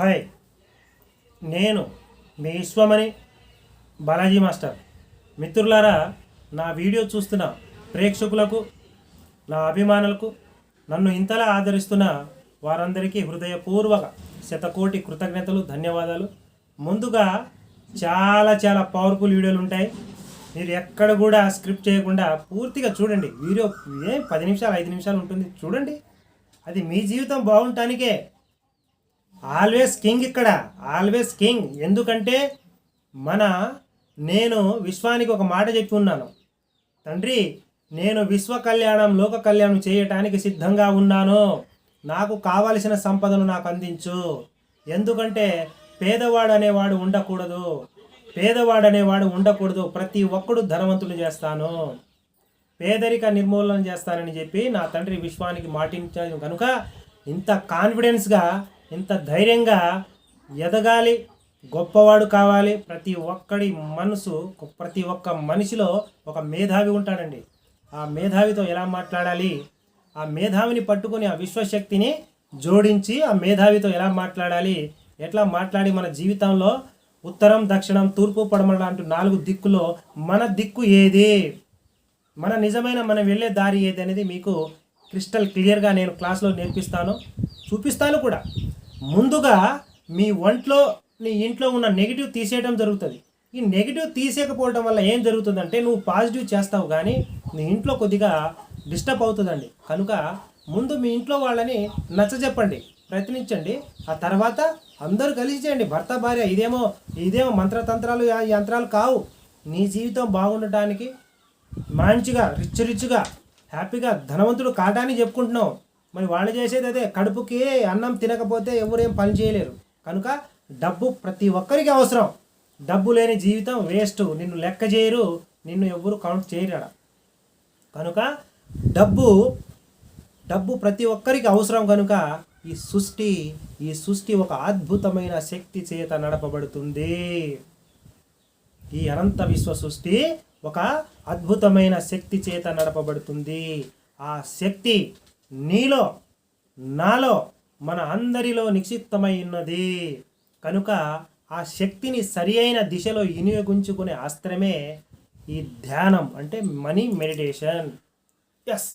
Hi. నేను మీ Vishwamani Balaji master. మిత్రులారా నా వీడియో చూస్తున్న ప్రేక్షకులకు నా అభిమానులకు నన్ను ఇంతలా ఆదరిస్తున్న వారందరికీ హృదయపూర్వక శతకోటి కృతజ్ఞతలు ధన్యవాదాలు. ముందుగా చాలా చాలా పవర్ఫుల్ వీడియోలు ఉంటాయి. మీరు ఎక్కడ కూడా స్క్రిప్ట్ చేయకుండా పూర్తిగా చూడండి. వీడియో ఏ పది నిమిషాలు ఐదు నిమిషాలు ఉంటుంది చూడండి. అది మీ జీవితం బాగుంటానికే ఆల్వేస్ కింగ్ ఇక్కడ ఆల్వేస్ కింగ్. ఎందుకంటే మన నేను విశ్వానికి ఒక మాట చెప్పి ఉన్నాను. తండ్రి నేను విశ్వ కళ్యాణం లోక కళ్యాణం చేయటానికి సిద్ధంగా ఉన్నాను. నాకు కావలసిన సంపదను నాకు అందించు. ఎందుకంటే పేదవాడు అనేవాడు ఉండకూడదు. పేదవాడు అనేవాడు ఉండకూడదు. ప్రతి ఒక్కడు ధనవంతులు చేస్తాను. పేదరిక నిర్మూలన చేస్తానని చెప్పి నా తండ్రి విశ్వానికి మాటించాను. కనుక ఇంత కాన్ఫిడెన్స్గా ఇంత ధైర్యంగా ఎదగాలి గొప్పవాడు కావాలి. ప్రతి ఒక్కడి మనసు ప్రతి ఒక్క మనిషిలో ఒక మేధావి ఉంటాడండి. ఆ మేధావితో ఎలా మాట్లాడాలి? ఆ మేధావిని పట్టుకుని ఆ విశ్వశక్తిని జోడించి ఆ మేధావితో ఎలా మాట్లాడాలి? ఎట్లా మాట్లాడి మన జీవితంలో ఉత్తరం దక్షిణం తూర్పు పడమర అంటూ నాలుగు దిక్కులో మన దిక్కు ఏది? మన నిజమైన మనం వెళ్ళే దారి ఏది అనేది మీకు క్రిస్టల్ క్లియర్గా నేను క్లాస్లో నేర్పిస్తాను. చూపిస్తాను కూడా. ముందుగా మీ ఒంట్లో నీ ఇంట్లో ఉన్న నెగిటివ్ తీసేయడం జరుగుతుంది. ఈ నెగిటివ్ తీసేయకపోవడం వల్ల ఏం జరుగుతుందంటే నువ్వు పాజిటివ్ చేస్తావు కానీ నీ ఇంట్లో కొద్దిగా డిస్టర్బ్ అవుతుందండి. కనుక ముందు మీ ఇంట్లో వాళ్ళని నచ్చజెప్పండి ప్రయత్నించండి. ఆ తర్వాత అందరూ కలిసి చేయండి. భర్త భార్య ఇదేమో ఇదేమో మంత్రతంత్రాలు యంత్రాలు కావు. నీ జీవితం బాగుండటానికి మంచిగా రిచ్ రిచ్గా హ్యాపీగా ధనవంతుడు కాటాన్ని చెప్పుకుంటున్నావు. మరి వాళ్ళు చేసేది అదే కడుపుకి అన్నం తినకపోతే ఎవరేం పని చేయలేరు. కనుక డబ్బు ప్రతి ఒక్కరికి అవసరం. డబ్బు లేని జీవితం వేస్ట్. నిన్ను లెక్క చేయరు. నిన్ను ఎవరు కౌంట్ చేయరు కనుక డబ్బు డబ్బు ప్రతి ఒక్కరికి అవసరం కనుక ఈ సృష్టి ఈ సృష్టి ఒక అద్భుతమైన శక్తి చేత నడపబడుతుంది. ఈ అనంత విశ్వ సృష్టి ఒక అద్భుతమైన శక్తి చేత నడపబడుతుంది. ఆ శక్తి నీలో నాలో మన అందరిలో నిక్షిప్తమై ఉన్నది. కనుక ఆ శక్తిని సరి అయిన దిశలో వినియోగించుకునే అస్త్రమే ఈ ధ్యానం అంటే మనీ మెడిటేషన్. ఎస్